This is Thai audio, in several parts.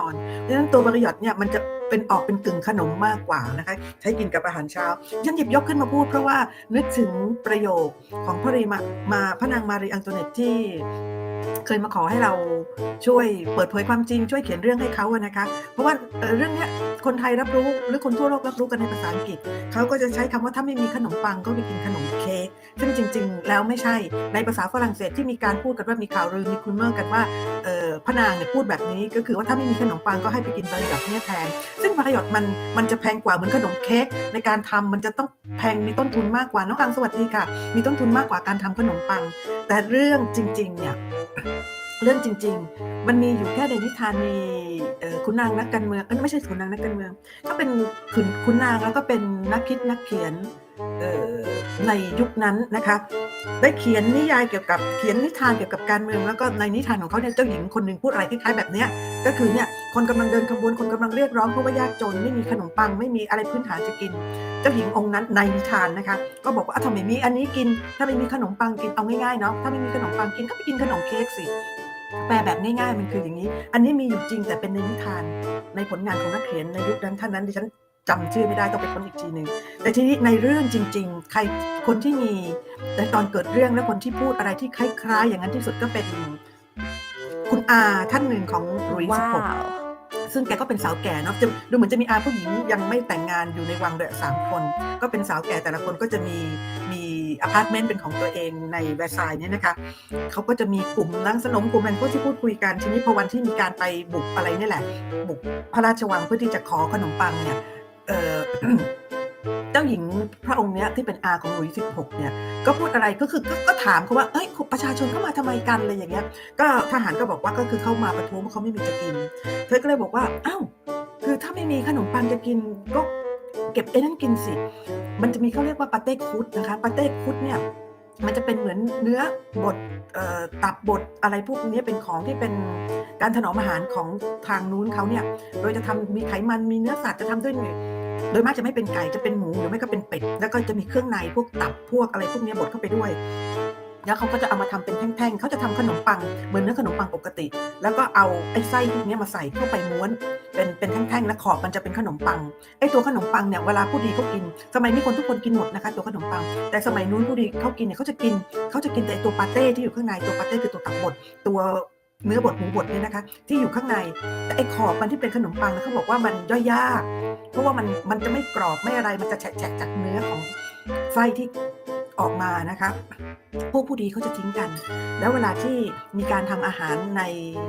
นอน เพราะฉะนั้นตัวบริยอตเนี่ยมันจะ เป็นออกเป็นกึ่งขนมมากกว่านะคะใช้กินกับอาหารเช้าฉันหยิบยกขึ้นมาพูดเพราะว่านึกถึงประโยคของพระรีมามาพระนางมารีอังโตเนตที่เคยมาขอให้เราช่วยเปิดเผยความจริงช่วยเขียนเรื่องให้เขาอะนะคะ เพราะว่าเรื่องนี้คนไทยรับรู้หรือคนทั่วโลกรับรู้กันในภาษาอังกฤษเขาก็จะใช้คำว่าถ้าไม่มีขนมปังก็ไปกินขนมเค้กซึ่งจริง ๆ แล้วไม่ใช่ในภาษาฝรั่งเศสที่มีการพูดกันว่ามีข่าวลือมีคุณเมอร์กันว่าพระนางเนี่ยพูดแบบนี้ก็คือว่าถ้าไม่มีขนมปังก็ให้ไปกินบรายอทเนี่ยแทนซึ่งบรายอทมันมันจะแพงกว่าเหมือนขนมเค้กในการทำมันจะต้องแพงมีต้นทุนมากกว่าน้องอังสวัสดีค่ะ มีต้นทุนมากกว่าการทำขนมปัง แต่เรื่องจริง ๆ เนี่ยเรื่องจริง ๆ มันมีอยู่แค่ในนิทานมีคุณนางนักการเมืองไม่ใช่คุณนางนักการเมือง ก็เป็นคุณคุณนางแล้วก็เป็นนักคิดนักเขียน ในยุคนั้นนะคะได้เขียนนิยายเกี่ยวกับเขียนนิทานเกี่ยวกับการเมืองแล้วก็ในนิทานของเขาเนี่ยเจ้าหญิงคนหนึ่งพูดอะไรคล้ายๆแบบเนี้ยก็คือเนี่ยคนกำลังเดินขบวนคนกำลังเรียกร้องเพราะว่ายากจนไม่มีขนมปังไม่มีอะไรพื้นฐานจะกิน เจ้าหญิงองค์นั้นในนิทานนะคะ ก็บอกว่าทำไมมีอันนี้กิน ถ้าไม่มีขนมปังกินเอาง่ายๆเนาะถ้าไม่มีขนมปังกินก็ไปกินขนมเค้กสิแปลแบบง่ายๆมันคืออย่างนี้ อันนี้มีอยู่จริงแต่เป็นในนิทานในผลงานของนักเขียนในยุคนั้นท่านนั้นดิฉัน จำชื่อไม่ได้ต้องไปค้นอีกทีหนึ่งแต่ทีนี้ในเรื่องจริง ๆ ใครคนที่มีในตอนเกิดเรื่องและคนที่พูดอะไรที่คล้ายๆ อย่างนั้นที่สุดก็เป็นคุณอาท่านหนึ่งของหลุยส์สิบหกซึ่งแกก็เป็นสาวแก่เนาะจะดูเหมือนจะมีอาผู้หญิงยังไม่แต่งงานอยู่ในวังเลยสามคน ก็เป็นสาวแก่แต่ละคนก็จะมีมีอพาร์ตเมนต์เป็นของตัวเองในแวร์ซายน์เนี่ยนะคะเขาก็จะมีกลุ่มนางสนมกลุ่มนั้นพวกที่พูดคุยกันทีนี้พอวันที่มีการไปบุกอะไรเนี่ยแหละ บุกพระราชวังเพื่อที่จะขอขนมปังเนี่ย เจ้าหญิงพระองค์เนี้ยที่เป็นอาของหลุยส์สิบหกเนี่ยก็พูดอะไรก็คือก็ถามเขาว่าเอ้ยประชาชนเข้ามาทำไมกันอะไรอย่างเงี้ย ก็ทหารก็บอกว่าก็คือเข้ามาประท้วงเพราเขาไม่มีจะกิน เธอก็เลยบอกว่าอ้าวคือถ้าไม่มีขนมปังจะกินก็เก็บไอ้นั่นกินสิ มันจะมีเขาเรียกว่าปาเต้คุดนะคะปาเต้คุดเนี่ยมันจะเป็นเหมือนเนื้อบดตับบดอะไรพวกนี้เป็นของที่เป็นการถนอมอาหารของทางนู้นเขาเนี่ย โดยจะทำมีไขมันมีเนื้อสัตว์จะทำด้วย โดยมากจะไม่เป็นไก่จะเป็นหมูหรือไม่ก็เป็นเป็ด แล้วก็จะมีเครื่องในพวกตับพวกอะไรพวกนี้บดเข้าไปด้วย แล้วเขาก็จะเอามาทำเป็นแท่งๆเขาจะทำขนมปังเหมือนเนื้อขนมปังปกติ แล้วก็เอาไอ้ไส้พวกนี้มาใส่เข้าไปม้วน เป็นเป็นแท่งๆ และขอบมันจะเป็นขนมปังไอ้ตัวขนมปังเนี่ยเวลาผู้ดีเขากิน สมัยนี้คนทุกคนกินหมดนะคะ ตัวขนมปัง แต่สมัยนู้นผู้ดีเขากินเนี่ยเขาจะกินเขาจะกินแต่ตัวปาเต้ที่อยู่ข้างในตัวปาเต้คือตัวตับบดตัว เนื้อบดหมูบดเนี่ยนะคะ ที่อยู่ข้างในแต่ไอ้ขอบมันที่เป็นขนมปังเขาบอกว่ามันย่อยยาก เพราะว่ามันมันจะไม่กรอบไม่อะไรมันจะแฉะๆจากเนื้อของไส้ที่ออกมานะคะพวกผู้ดีเขาจะทิ้งกัน แล้วเวลาที่มีการทำอาหารใน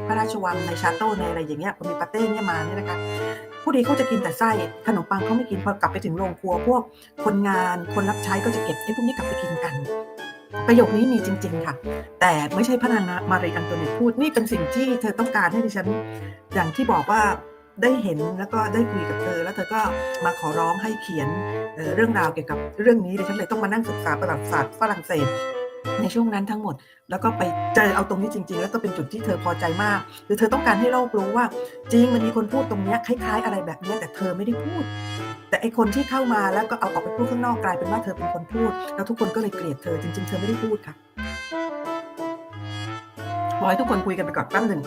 พระราชวังในชาโต้ในอะไรอย่างเงี้ยมีปาเต้เนี่ยมาเนี่ยนะคะ ผู้ดีเขาจะกินแต่ไส้ขนมปังเขาไม่กินพอกลับไปถึงโรงครัว พวกคนงานคนรับใช้ก็จะเก็บไอ้พวกนี้กลับไปกินกัน ประโยคนี้มีจริง ๆ ค่ะ แต่ไม่ใช่พระนางมารีอันโตเนตพูดนี่เป็นสิ่งที่เธอต้องการให้ดิฉัน อย่างที่บอกว่าได้เห็นแล้วก็ได้คุยกับเธอ แล้วเธอก็มาขอร้องให้เขียนเเรื่องราวเกี่ยวกับเรื่องนี้ดิฉันเลยต้องมานั่งศึกษาประวัติศาสตร์ฝรั่งเศสในช่วงนั้นทั้งหมด แล้วก็ไปเจอเอาตรงนี้จริง ๆ แล้วก็เป็นจุดที่เธอพอใจมากคือเธอต้องการให้โลกรู้ว่า จริงมันมีคนพูดตรงเนี้ยคล้าย ๆ อะไรแบบเนี้ยแต่เธอไม่ได้พูด แต่ไอคนที่เข้ามาแล้วก็เอาออกไปพูดข้างนอกกลายเป็นว่าเธอเป็นคนพูด แล้วทุกคนก็เลยเกลียดเธอจริง ๆ เธอไม่ได้พูดค่ะบอกให้ทุกคนคุยกันไปก่อนแป๊บหนึ่ง